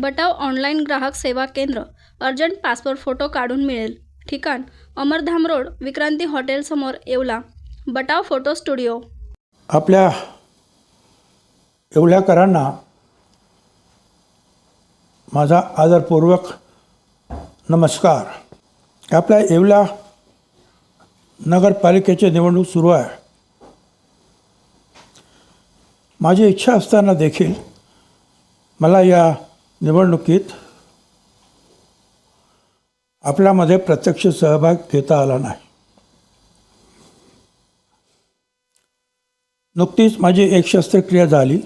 बटाव online ग्राहक सेवा केंद्र अर्जंट पासपोर्ट फोटो काढून मिळेल. ठिकाण अमरधाम रोड विक्रांती हॉटेलसमोर येवला. Batav photo studio. आपल्या येवल्याकरांना माझा आदरपूर्वक नमस्कार. आपल्या येवला नगरपालिकेची निवडणूक सुरू आहे. माझी इच्छा असताना देखील मला या निवडणुकीत आपल्यामध्ये प्रत्यक्ष सहभाग घेता आला नाही. नुकतीच माझी एक शस्त्रक्रिया झाली.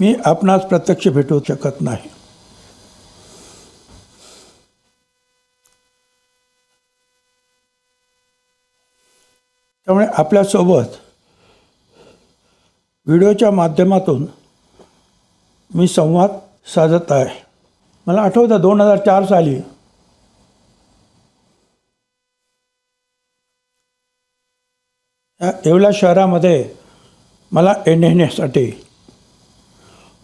मी आपणास प्रत्यक्ष भेटू शकत नाही. त्यामुळे आपल्यासोबत व्हिडिओच्या माध्यमातून मी संवाद साधत आहे. मला आठवतं दोन हजार चार साली या येवला शहरामध्ये मला येण्यासाठी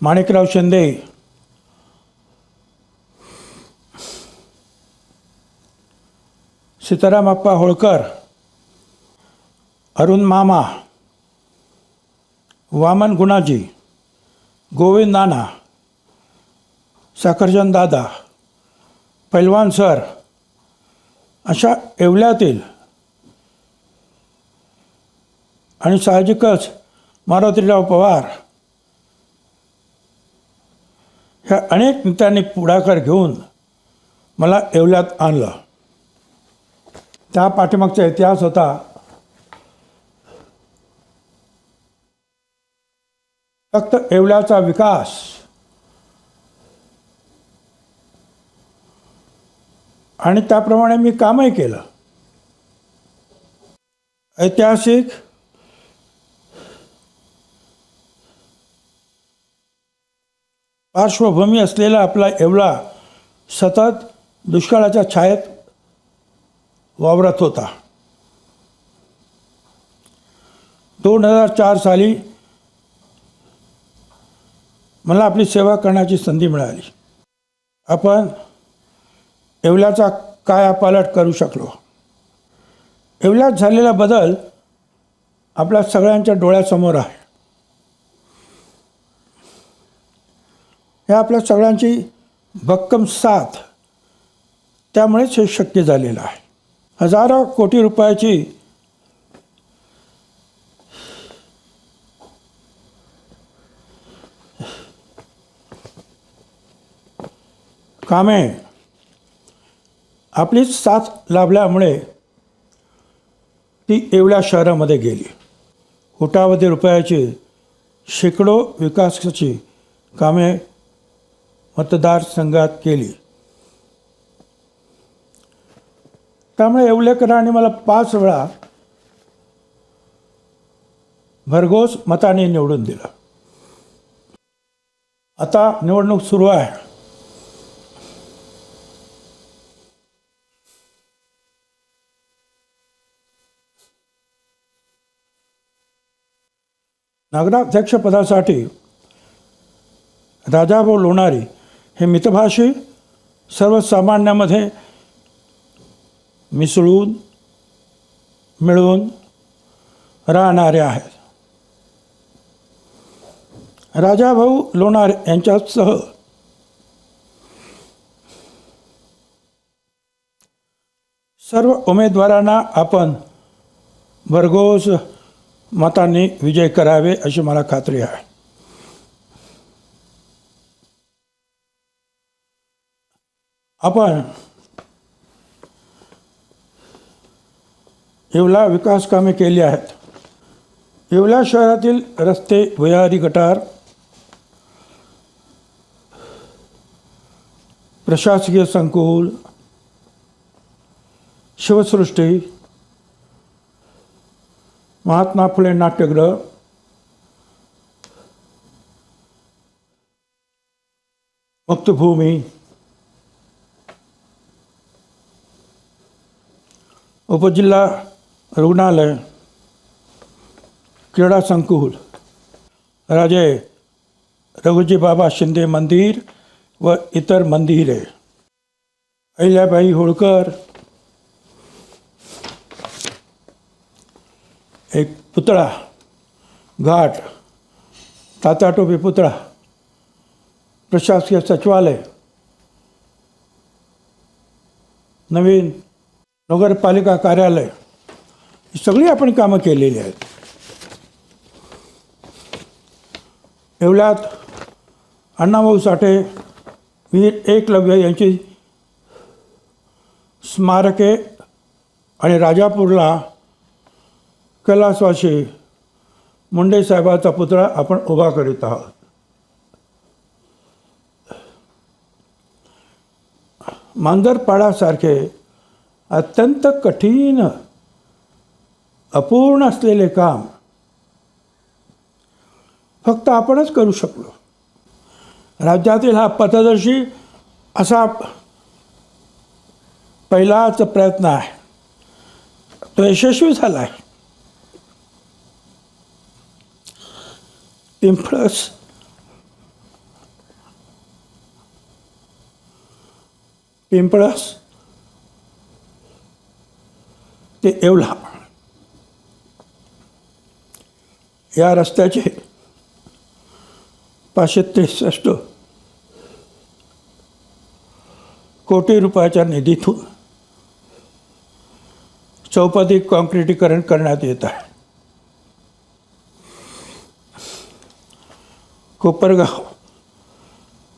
माणिकराव शिंदे सीताराम अप्पा होळकर अरुण मामा वामन गुणाजी गोविंद नाना साखरचंद दादा पैलवान सर अशा येवल्यातील आणि साहजिकच मारुतीराव पवार ह्या अनेक नेत्यांनी पुढाकार घेऊन मला येवल्यात आणलं. त्या पाठीमागचा इतिहास होता. फक्त येवल्याचा विकास. आणि त्याप्रमाणे मी कामही केलं. ऐतिहासिक पार्श्वभूमी असलेला आपला येवला सतत दुष्काळाच्या छायेत वावरत होता. दोन हजार चार साली मला आपली सेवा करण्याची संधी मिळाली. आपण येवल्याचा कायापालट करू शकलो? येवल्यात झालेला बदल आपल्या सगळ्यांच्या डोळ्यासमोर आहे. हे आपल्या सगळ्यांची भक्कम साथ त्यामुळेच हे शक्य झालेलं आहे. हजारो कोटी रुपयाची कामे. आपलीच साथ लाभल्यामुळे ती येवल्या शहरामध्ये गेली. कोटावधी रुपयाची शेकडो विकासाची कामे मतदारसंघात केली. त्यामुळे येवलेकरांनी मला पाच वेळा भरघोस मताने निवडून दिलं. आता निवडणूक सुरू आहे. नगराध्यक्षपदासाठी राजाभाऊ लोणारी हे मितभाषी सर्वसामान्यामध्ये मिसळून मिळून राहणारे आहेत. राजाभाऊ लोणार यांच्यासह सर्व उमेदवारांना आपण भरघोस मतांनी विजय करावे अशी मला खात्री आहे. आपण येवला विकास कामे केली आहेत. येवला शहरातील रस्ते भुयारी गटार प्रशासकीय संकुल शिवसृष्टी महात्मा फुले नाट्यगृह भक्तभूमी. उपजिल्हा रुग्णालय. क्रीडा संकुल. राजे रघुजी बाबा शिंदे मंदिर व इतर मंदिरे. अहिल्याबाई होळकर. एक पुतळा घाट तात्याटोपी पुतळा प्रशासकीय सचिवालय नवीन नगरपालिका कार्यालय ही सगळी आपण कामं केलेली आहेत. येवल्यात अण्णाभाऊ साठे वीर एकलव्य यांची स्मारके आणि राजापूरला कैलासवाशी मुंडे साहेबाचा पुतळा आपण उभा करीत आहोत. मांजरपाडासारखे अत्यंत कठीण अपूर्ण असलेले काम फक्त आपणच करू शकलो. राज्यातील हा पथदर्शी असा पहिलाच प्रयत्न आहे. तो यशस्वी झाला आहे पिंपळस पिंपळस ते येवला या रस्त्याचे पाचशे त्रेसष्ट कोटी रुपयाच्या निधीतून चौपदी कॉन्क्रिटीकरण करण्यात येत आहे कोपरगाव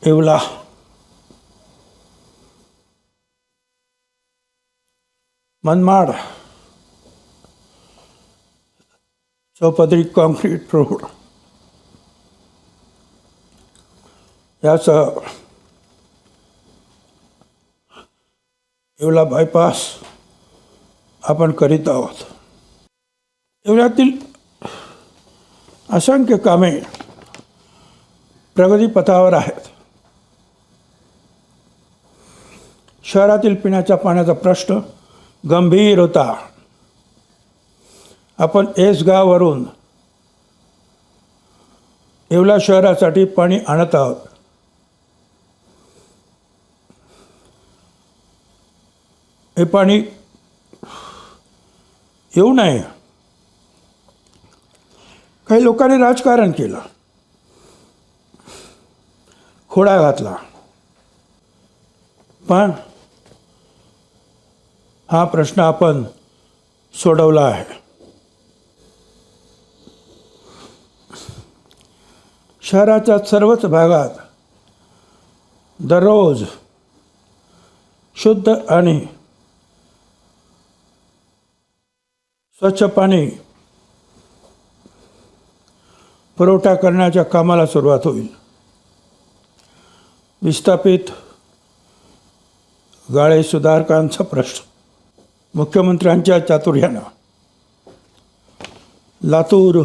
येवला. मनमाड चौपदरी कॉन्क्रीट रोड. याचं येवला बायपास आपण करीत आहोत. येवल्यातील असंख्य कामे प्रगतीपथावर आहेत. शहरातील पिण्याच्या पाण्याचा प्रश्न गंभीर होता. आपण एसगाववरून येवला शहरासाठी पाणी आणत आहोत. हे पाणी येऊ नये. काही लोकांनी राजकारण केलं. खोडा घातला. पण हा प्रश्न आपण सोडवला आहे. शहराच्या सर्वच भागात दररोज शुद्ध आणि स्वच्छ पाणी पुरवठा करण्याच्या कामाला सुरुवात होईल. विस्थापित गाळे सुधारकांचा प्रश्न. मुख्यमंत्र्यांच्या चातुर्यानं लातूर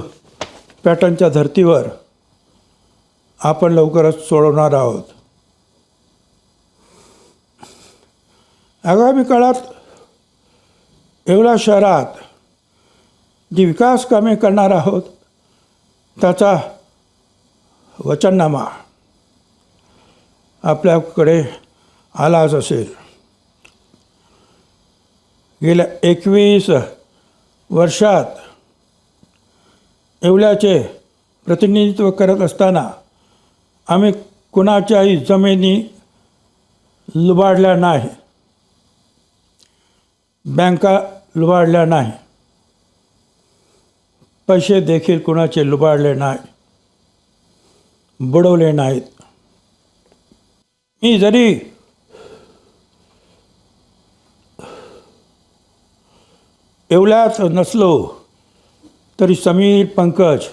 पॅटर्नच्या धर्तीवर आपण लवकरच सोडवणार आहोत. आगामी काळात येवला शहरात जी विकास कामे करणार आहोत त्याचा वचननामा आपल्याकडे आलाच असेल. गेल्या एकवीस वर्षात येवल्याचे प्रतिनिधित्व करत असताना आम्ही कुणाच्याही जमिनी लुबाडल्या नाही. बँका लुबाडल्या नाही. पैसे देखील कुणाचे लुबाडले नाही. बुडवले नाहीत. मी जरी एवढ्याच नसलो तरी समीर पंकज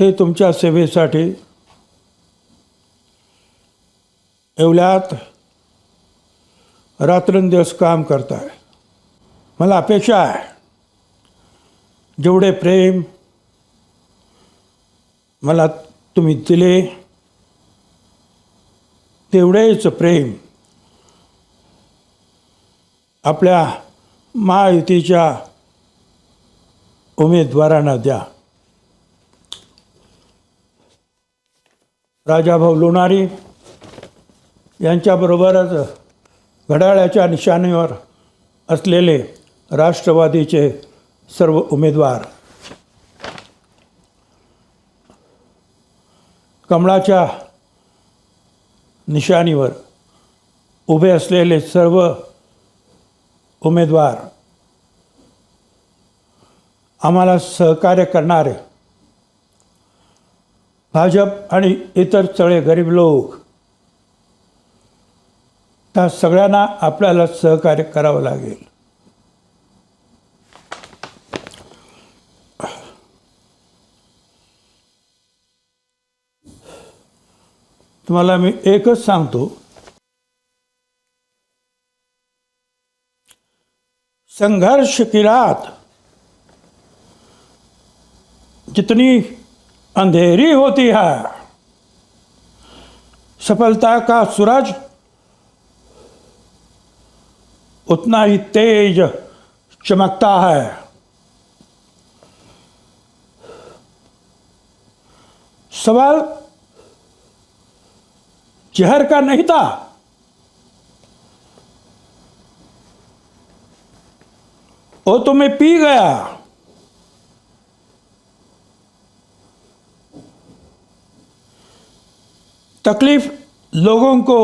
हे तुमच्या सेवेसाठी एवढ्यात रात्रंदिवस काम करताय. मला अपेक्षा आहे जेवढे प्रेम मला तुम्ही दिले तेवढेच प्रेम आपल्या महायुतीच्या उमेदवारांना द्या. राजाभाऊ लोणारी यांच्याबरोबरच घड्याळाच्या निशाणीवर असलेले राष्ट्रवादीचे सर्व उमेदवार. कमळाच्या निशाणीवर उभे असलेले सर्व उमेदवार आम्हाला सहकार्य करणारे भाजप आणि इतर चळे गरीब लोक त्या सगळ्यांना आपल्याला सहकार्य करावं लागेल. तुम्हाला मी एकच सांगतो. संघर्ष की रात जितनी अंधेरी होती है, सफलता का सूरज उतना ही तेज चमकता है। सवाल जहर का नहीं था। वो तो मैं पी गया। तकलीफ़ लोगों को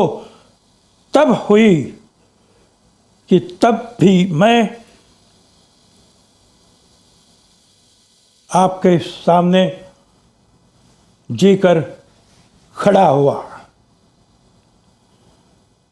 तब हुई कि तब भी मैं आपके सामने जीकर खड़ा हुआ।